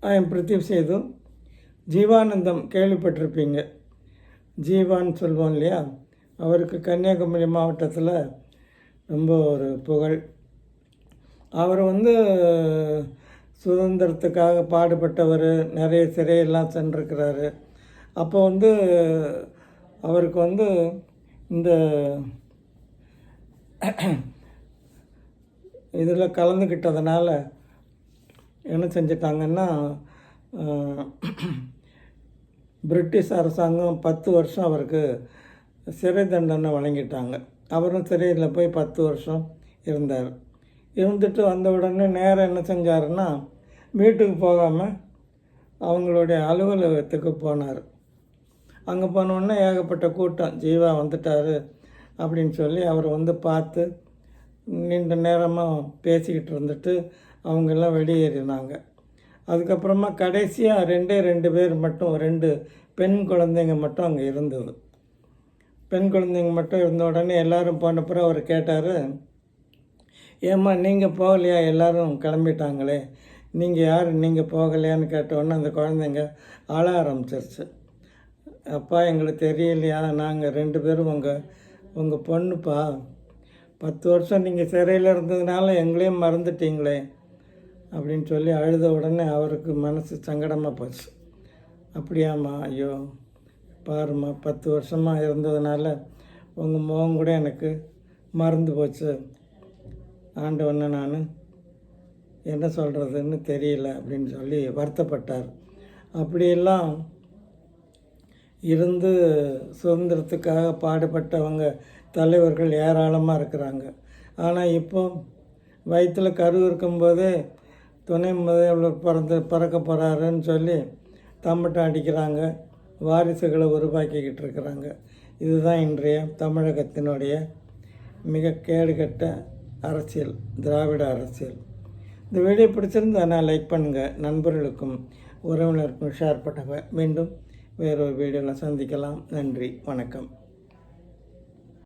ஐ am Pradeep Sethu Jeevanandam கேள்விப்பட்டிருப்பீங்க. ஜீவான்னு சொல்லுவோம் இல்லையா? அவருக்கு கன்னியாகுமரி மாவட்டத்தில் ரொம்ப ஒரு புகழ். அவர் வந்து சுதந்திரத்துக்காக பாடுபட்டவர் நிறைய சிறையெல்லாம் சென்றிருக்கிறாரு. அப்போ வந்து அவருக்கு வந்து இந்த இதில் கலந்துக்கிட்டதுனால என்ன செஞ்சிட்டாங்கன்னா பிரிட்டிஷ் அரசாங்கம் பத்து வருஷம் அவருக்கு சிறை தண்டனை வழங்கிட்டாங்க. அவரும் சிறையில் போய் பத்து வருஷம் இருந்தார். இருந்துட்டு வந்த உடனே நேரம் என்ன செஞ்சாருன்னா வீட்டுக்கு போகாமல் அவங்களுடைய அலுவலகத்துக்கு போனார். அங்கே போனோடனே ஏகப்பட்ட கூட்டம் ஜீவா வந்துட்டார் அப்படின்னு சொல்லி அவர் வந்து பார்த்து நீண்ட நேரமாக பேசிக்கிட்டு இருந்துட்டு அவங்கெல்லாம் வெளியேறினாங்க. அதுக்கப்புறமா கடைசியாக ரெண்டே ரெண்டு பேர் மட்டும் ரெண்டு பெண் குழந்தைங்க மட்டும் அங்கே இருந்தது. பெண் குழந்தைங்க மட்டும் இருந்த உடனே எல்லோரும் போனப்புறம் அவர் கேட்டார் ஏம்மா நீங்கள் போகலையா? எல்லோரும் கிளம்பிட்டாங்களே. நீங்கள் யார்? நீங்கள் போகலையான்னு கேட்ட உடனே அந்த குழந்தைங்க அழ ஆரம்பிச்சிருச்சு. அப்பா எங்களுக்கு தெரியலையா? நாங்கள் ரெண்டு பேரும் உங்கள் உங்கள் பொண்ணுப்பா. பத்து வருஷம் நீங்கள் சிறையில் இருந்ததுனால எங்களையும் மறந்துட்டீங்களே. அப்படின்னு சொல்லி அழுத உடனே அவருக்கு மனசு சங்கடமாக போச்சு. அப்படியாம்மா ஐயோ பாருமா பத்து வருஷமாக இருந்ததுனால உங்கள் முகம் கூட எனக்கு மறந்து போச்சு. ஆண்டவனை நான் என்ன சொல்கிறதுன்னு தெரியல அப்படின்னு சொல்லி வருத்தப்பட்டார். அப்படியெல்லாம் இருந்து சுதந்திரத்துக்காக பாடுபட்டவங்க தலைவர்கள் ஏராளமாக இருக்கிறாங்க. ஆனால் இப்போ வயிற்றில் கரு இருக்கும்போதே துணை முதல்வர் பிறந்து பிறக்க போகிறாருன்னு சொல்லி தம்பட்டம் அடிக்கிறாங்க. வாரிசுகளை உருவாக்கிக்கிட்டு இருக்கிறாங்க. இதுதான் இன்றைய தமிழகத்தினுடைய மிக கேடுகட்ட அரசியல் திராவிட அரசியல். இந்த வீடியோ பிடிச்சிருந்தா நான் லைக் பண்ணுங்கள் நண்பர்களுக்கும் உறவினருக்கும் ஷேர் பண்ணுங்கள் மீண்டும் வேறொரு வீடியோவில் சந்திக்கலாம். நன்றி. வணக்கம்.